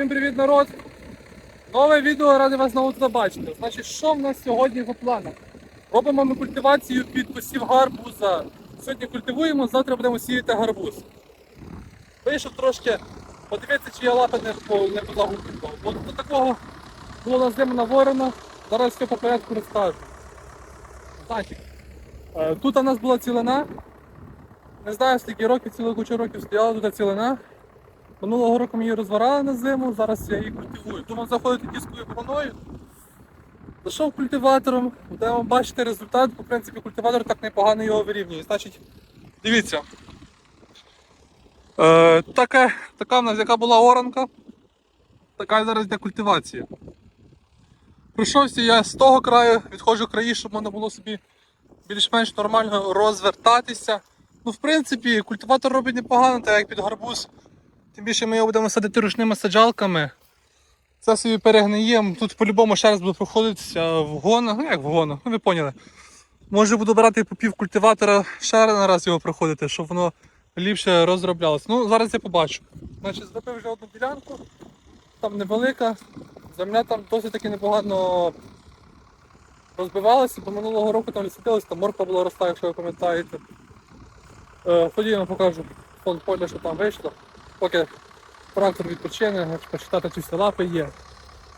Всім привіт, народ! Нове відео ради вас знову тут. Значить, що в нас сьогодні по планах? Робимо ми культивацію під посів гарбуза. Сьогодні культивуємо, завтра будемо сіяти гарбуз. Вийшов трошки подивитися, чи я лапи не позагубив. Бо до такого було на зиму наворено. Зараз все по порядку розкажу. Значить, е, тут у нас була цілина. Не знаю, скільки років, цілу кучу років стояла тут цілина. Минулого року ми її розворали на зиму, зараз я її культивую. Думав заходити дискою бороною. Зайшов культиватором, будемо бачити результат, бо в принципі культиватор так непогано його вирівнює. Значить, дивіться. Е, така, така в нас яка була оранка, така зараз йде культивація. Пройшовся я з того краю, відходжу краї, щоб можна було собі більш-менш нормально розвертатися. Ну, в принципі, культиватор робить непогано, так як під гарбуз. Тим більше ми його будемо садити ручними саджалками. Це собі перегниє. Тут по-любому ще раз буду проходитися в гонах. Ну як в гонах, ну ви поняли. Може буду брати по пів культиватора ще раз його проходити, щоб воно ліпше розроблялося. Ну, зараз я побачу. Значить, зробив вже одну ділянку, там невелика. Земля там досить таки непогано розбивалася, бо минулого року там ліситилось, там морква була росла, якщо ви пам'ятаєте. Е, Тоді я вам покажу фон поля, що там вийшло. Поки трактор відпочине, почитати чи всі лапи є.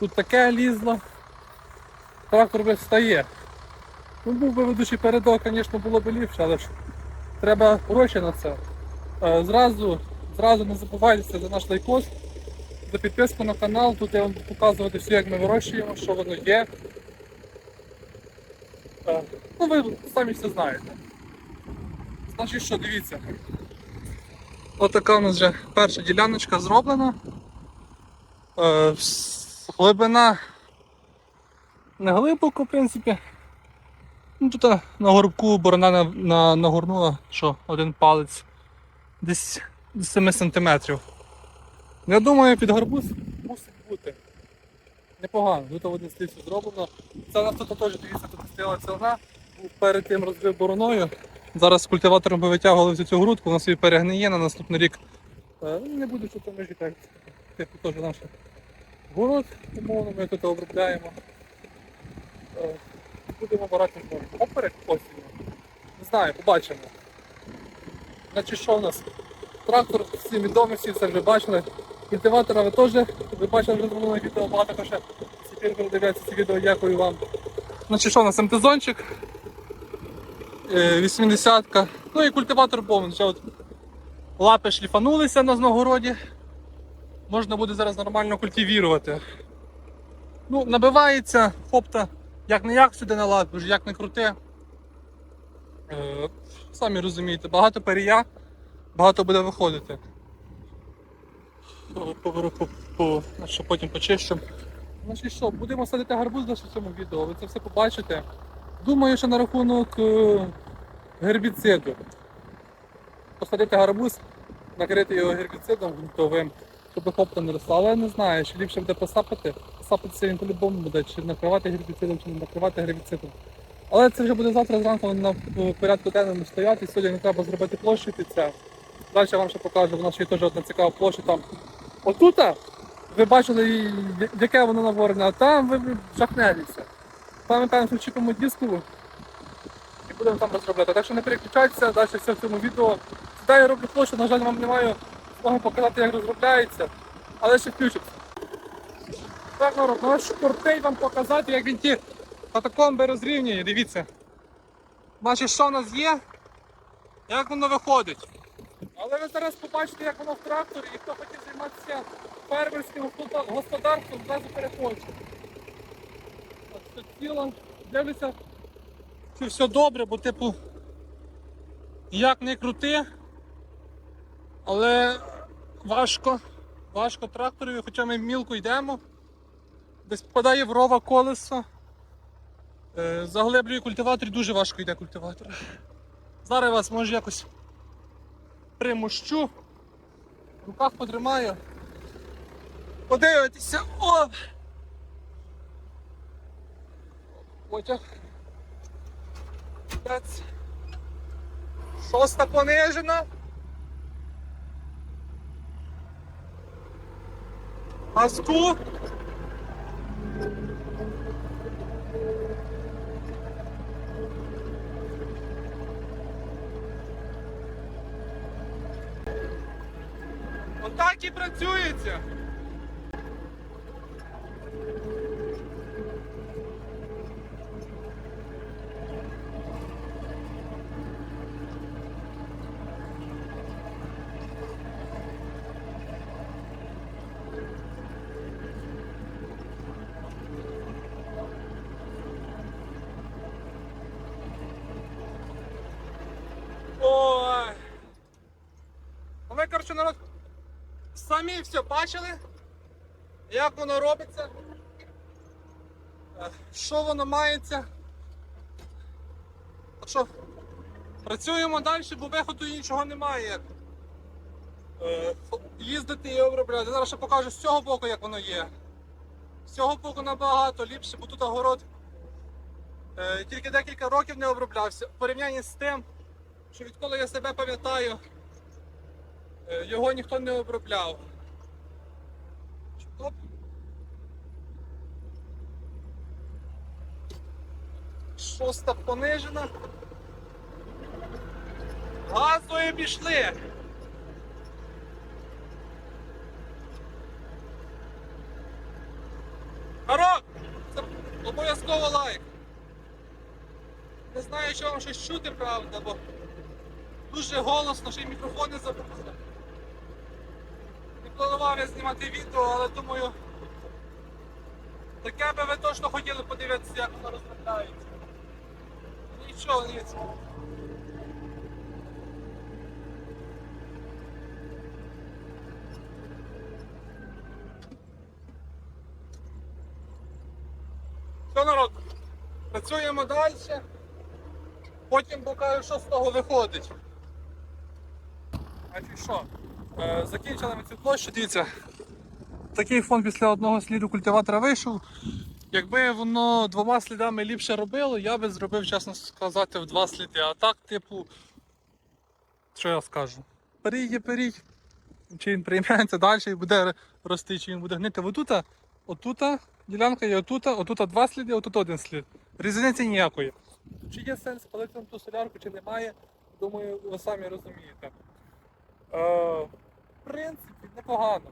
Тут таке лізло, трактор би встає. Ну, був би ведучий передок, звісно, було б ліпше, але ж треба гроші на це. Е, Зразу, зразу не забувайтеся за наш лайкос, за підписку на канал. Тут я вам буду показувати все, як ми вирощуємо, що воно є. Е, Ну, ви самі все знаєте. Значить, що, дивіться. Отака у нас вже перша діляночка зроблена. Е, глибина не глибоко, в принципі. Ну, тут на горбку борона на, на, нагорнула, що один палець десь до 7 см. Я думаю, під гарбуз мусить бути. Непогано, тут один слівцю зроблено. Це у нас тут теж дивіться, тут стояла цілина, перед тим розбив бороною. Зараз з культиватором би витягували всю цю грудку, вона собі перегниє на наступний рік. Не буде що там межі так. Типу теж наш город, умовно, ми тут обробляємо. Е, Будемо брати може. Поперек осінню. Не знаю, побачимо. Значить, що в нас? Трактор всім відомий, всі це вже бачили. Культиватора ви теж, ви бачили вже минуле відео, багато ще тепер передивляється ці відео, дякую вам. Значить, що у нас МТ-зончик, 80-ка, ну і культиватор повний. Ще от лапи шліфанулися на зногороді. Можна буде зараз нормально культивірувати. Ну, набивається фопта як не як сюди на лапи, ж як не крути. Е, самі розумієте, багато перія, багато буде виходити. По- Що потім почищу. Значить що, будемо садити гарбуз в цьому відео, ви це все побачите. Думаю, що на рахунок е, гербіциду. Посадити гарбуз, накрити його гербіцидом ґрунтовим, щоб хопта не росла. Але я не знаю, чи ліпше буде посапати. Посапатися він по-любому буде, чи накривати гербіцидом, чи не накривати гербіцидом. Але це вже буде завтра зранку на порядку денному стояти. Сьогодні не треба зробити площу під це. Далі я вам ще покажу, вона ще є теж одна цікава площа там. Отута ви бачили, яке воно наворене, а там ви жахнеліся. Ми певно вчіпимо диску і будемо там розробляти. Так що не переключайтеся, далі все в цьому відео. Сюди я роблю площу, на жаль, вам не маю змоги показати, як розробляється, але ще включиться. Так, народ, ну кортей вам показати, як він ті катакомби розрівнює, дивіться. Значить, що в нас є, як воно виходить. Але ви зараз побачите, як воно в тракторі, і хто хотів займатися фермерським господарством, зразу перехоче. Це дивлюся, чи все добре, бо типу, як не крути, але важко, важко тракторові, хоча ми мілко йдемо, десь попадає в рова колесо. Е, Заглиблює культиватор і дуже важко йде культиватор. Зараз я вас може якось примущу, в руках потримаю. Подивитися. О! Потяг. П'ять. Шоста понижена. Газку. Отак і працюється. Самі все бачили, як воно робиться, е, що воно мається. Так що, працюємо далі, бо виходу іншого немає. Е, Їздити і обробляти. Зараз ще покажу з цього боку, як воно є. З цього боку набагато ліпше, бо тут огород е, тільки декілька років не оброблявся. В порівнянні з тим, що відколи я себе пам'ятаю, його ніхто не обробляв. Шоста понижена. Газою пішли. Народ! Це обов'язково лайк. Не знаю, що вам щось чути, правда, бо дуже голосно, ще й мікрофони забули. Планував я знімати відео, але думаю, таке би ви точно хотіли подивитися, як воно розробляється. Нічого, нічого. Все, народ, працюємо далі. Потім покажу, що з того виходить. Значить що, закінчили ми цю площу, дивіться. Такий фон після одного сліду культиватора вийшов. Якби воно двома слідами ліпше робило, я би зробив, чесно сказати, в два сліди. А так, типу, що я скажу? Перій є перій. Чи він прийметься далі і буде рости, чи він буде гнити. Отута, отута ділянка є отута, отута два сліди, отут один слід. Різниці ніякої. Чи є сенс палити на ту солярку, чи немає, думаю, ви самі розумієте. Е, в принципі, непогано.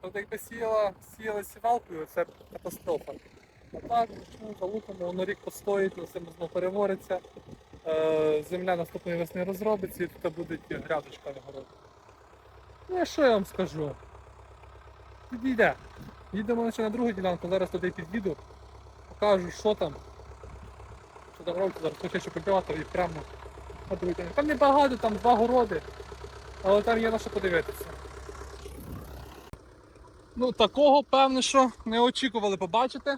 Тобто якби сіяла, сіяла сівалкою, це катастрофа. А так, ну, залупимо, воно рік постоїть, все знову перевориться. Е, земля наступної весни розробиться і тут буде грядочка на городі. Ну, що я вам скажу? Підійде. Їдемо ще на другу ділянку, зараз туди під'їду, покажу, що там. Що там робиться, зараз хочу ще культиватор і прямо на другу ділянку. Там небагато, там два городи, але там є на що подивитися. Ну, такого, певно, що не очікували побачити.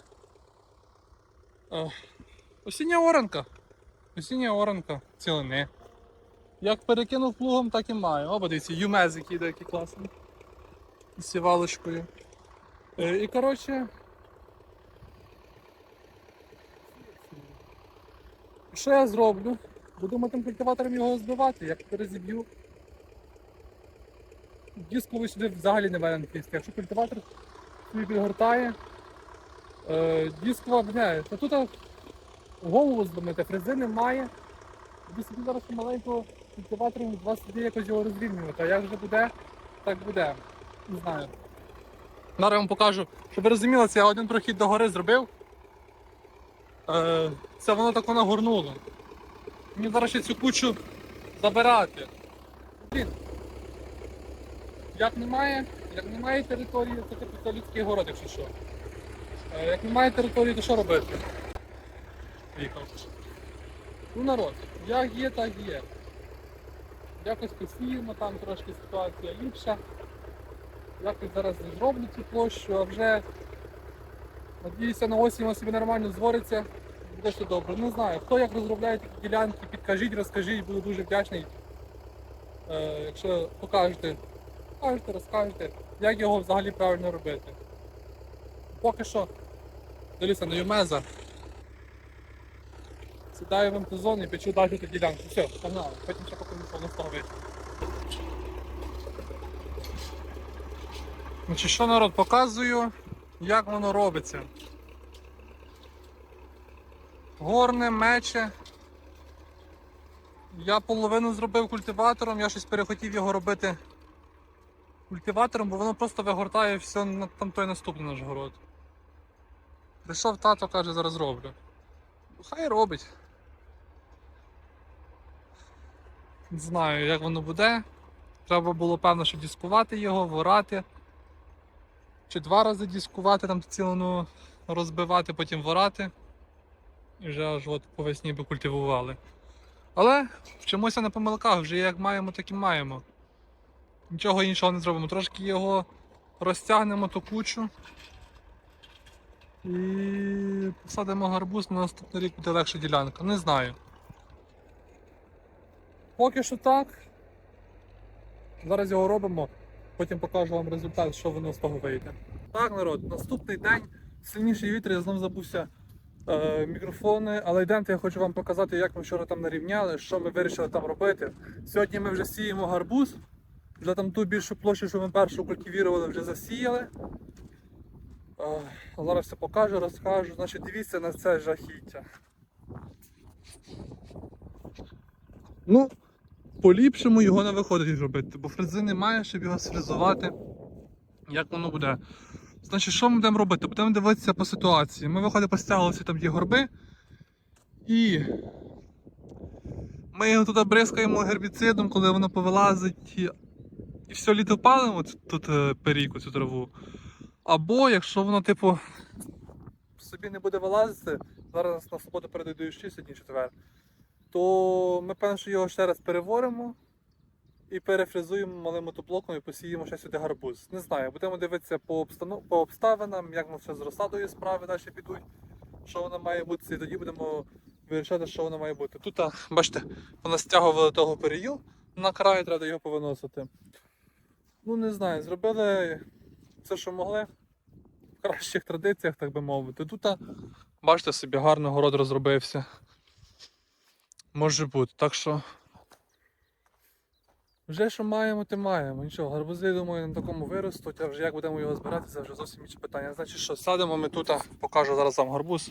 Е, Осіння оранка. Осіння оранка цілини. Як перекинув плугом, так і маю. О, подивіться, юмез який деякий класний. З сівалочкою. Е, І коротше. Що я зроблю? Буду тим культиватором його збивати, як перезіб'ю. Дисковий сюди взагалі не варіант лізти. Якщо культиватор собі підгортає, е, дискова бля, та тут голову збомити, фрези немає. Собі зараз маленького культиватором два сліди якось його розрівнювати. А як вже буде, так буде. Не знаю. Зараз я вам покажу, щоб ви розуміли, це я один прохід до гори зробив. Е, це воно так воно горнуло. Мені зараз ще цю кучу забирати. Блін. Як немає, як немає території, то це людський город, якщо що. Е, Як немає території, то що робити? Ну народ, як є, так є. Якось посіємо, там трошки ситуація ліпша. Якось зараз зроблю цю площу, а вже надіюся на осінь собі нормально звориться. Буде все добре. Не знаю, хто як розробляє такі ділянки, підкажіть, розкажіть, буду дуже вдячний. Е, якщо покажете, покажете, розкажете, як його взагалі правильно робити. Поки що дивлюся на Юмеза. Сідаю в МТ-зону і печу далі ту ділянку. Все, погнали. Потім ще покажу, що воно з вийшло. Значить, що народ показую, як воно робиться. Горне, мече. Я половину зробив культиватором, я щось перехотів його робити культиватором, бо воно просто вигортає все на там той наступний наш город. Прийшов тато, каже, зараз роблю. Хай робить. Не знаю, як воно буде. Треба було, певно, що дискувати його, ворати. Чи два рази дискувати, там цілину розбивати, потім ворати. І вже аж от по весні би культивували. Але вчимося на помилках, вже як маємо, так і маємо. Нічого іншого не зробимо. Трошки його розтягнемо ту кучу. І посадимо гарбуз на наступний рік буде легша ділянка. Не знаю. Поки що так. Зараз його робимо, потім покажу вам результат, що воно з того вийде. Так, народ, наступний день сильніший вітер, я знов забувся е, мікрофони, але йдемте, я хочу вам показати, як ми вчора там нарівняли, що ми вирішили там робити. Сьогодні ми вже сіємо гарбуз. Вже там ту більшу площу, що ми першу культивірували, вже засіяли. Зараз все покажу, розкажу. Значить, дивіться на це жахіття. Ну, поліпшимо його не виходить робити, бо фрези немає, щоб його сфрезувати. Як воно буде? Значить, що ми будемо робити? Будемо дивитися по ситуації. Ми виходимо, постягувалися там є горби. І ми його туди бризкаємо гербіцидом, коли воно повилазить. Все літо палимо тут, е, перійку, цю траву. Або якщо воно, типу, собі не буде вилазити, зараз на суботу передають дощі, сьогодні четвер, то ми певно, що його ще раз переворимо і перефрезуємо малим мотоблоком і посіємо ще сюди гарбуз. Не знаю, будемо дивитися по, обстанов... по обставинам, як воно все з розсадою справи далі підуть, що воно має бути, і тоді будемо вирішати, що воно має бути. Тут, бачите, вона стягувала того перію, на краю треба його повиносити. Ну, не знаю, зробили все, що могли. В кращих традиціях, так би мовити. Тут, бачите собі, гарно город розробився. Може бути. Так що. Вже що маємо, те маємо. Нічого, гарбузи, думаю, на такому виростуть, а вже як будемо його збирати, це вже зовсім інше питання. Значить що, садимо ми тут, покажу зараз вам гарбуз.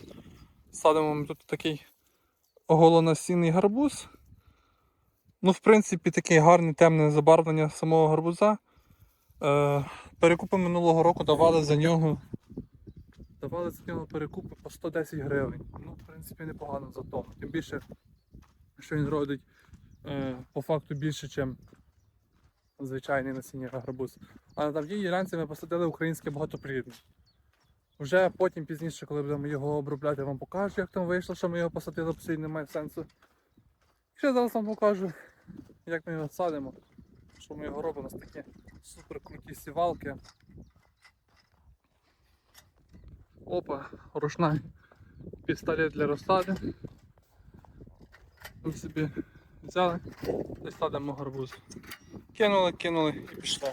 Садимо ми тут такий оголонасінний гарбуз. Ну, в принципі, таке гарне темне забарвлення самого гарбуза. Е, перекупи минулого року давали за нього. Давали за нього перекупи по 110 гривень. Ну, в принципі, непогано за то. Тим більше, що він родить е, по факту більше, ніж звичайний насіння гарбуз. А на тій ділянці ми посадили українське багатоплідне. Вже потім пізніше, коли будемо його обробляти, я вам покажу, як там вийшло, що ми його посадили, бо сьогодні немає сенсу. Ще зараз вам покажу, як ми його садимо, що ми його робимо. Нас такі супер круті сівалки. Опа, рушна пістолет для розсади. Ми собі взяли і садимо гарбуз. Кинули, кинули і пішло.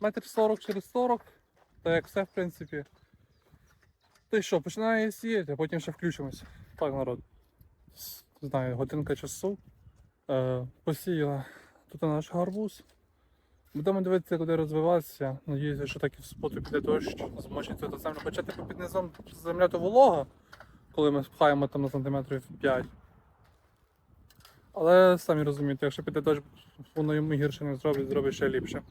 Метр 40 через 40, та як все в принципі. Й що, починає сіяти, а потім ще включимося. Так, народ. Знаю, годинка часу. Е, посіяла тут наш гарбуз. Будемо дивитися, як буде розвиватися. Надіюся, що так і в суботу піде дощ, змочиться до землю. Хоча типу під низом земля то волога, коли ми спхаємо там на сантиметрів 5. Але самі розумієте, якщо піде дощ, воно йому гірше не зробить, зробить ще ліпше.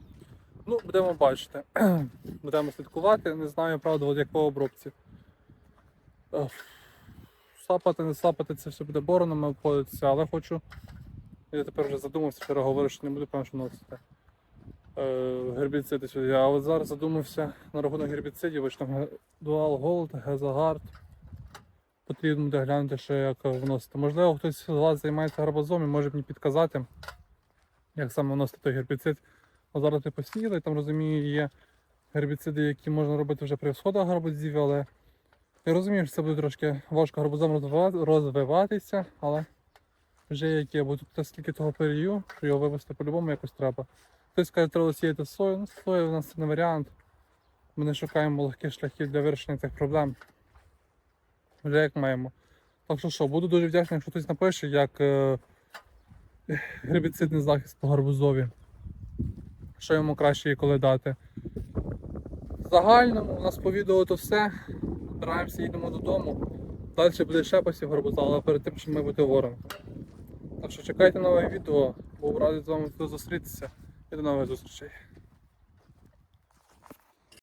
Ну, будемо бачити. будемо слідкувати, не знаю, правда, от як по обробці. Ех, Сапати, не сапати, це все буде бороном обходитися, але хочу. Я тепер вже задумався, вчора що не буду певно, що носити гербіциди сюди. А от зараз задумався на рахунок гербіцидів, ось там ге- Dual Gold, Гезагард. Потрібно буде глянути, що як вносити. Можливо, хтось з вас займається гарбузом і може мені підказати, як саме вносити той гербіцид. А зараз ти посіяли, там розумію, є гербіциди, які можна робити вже при всходах гарбузів, але я розумію, що це буде трошки важко гарбузом розвиватися, але вже які, бо тут скільки того перію, що його вивезти по-любому якось треба. Хтось каже, треба сіяти сою. Ну, соя у нас це не варіант. Ми не шукаємо легких шляхів для вирішення цих проблем. Вже як маємо. Так що що, буду дуже вдячний, якщо хтось напише, як е, гербіцидний захист по гарбузові. Що йому краще і коли дати. В загальному у нас по відео то все. Збираємося, їдемо додому. Далі буде ще посів гарбуза, але перед тим, що ми бути вором. Так що чекайте нове відео, був радий з вами зустрітися і до нових зустрічей.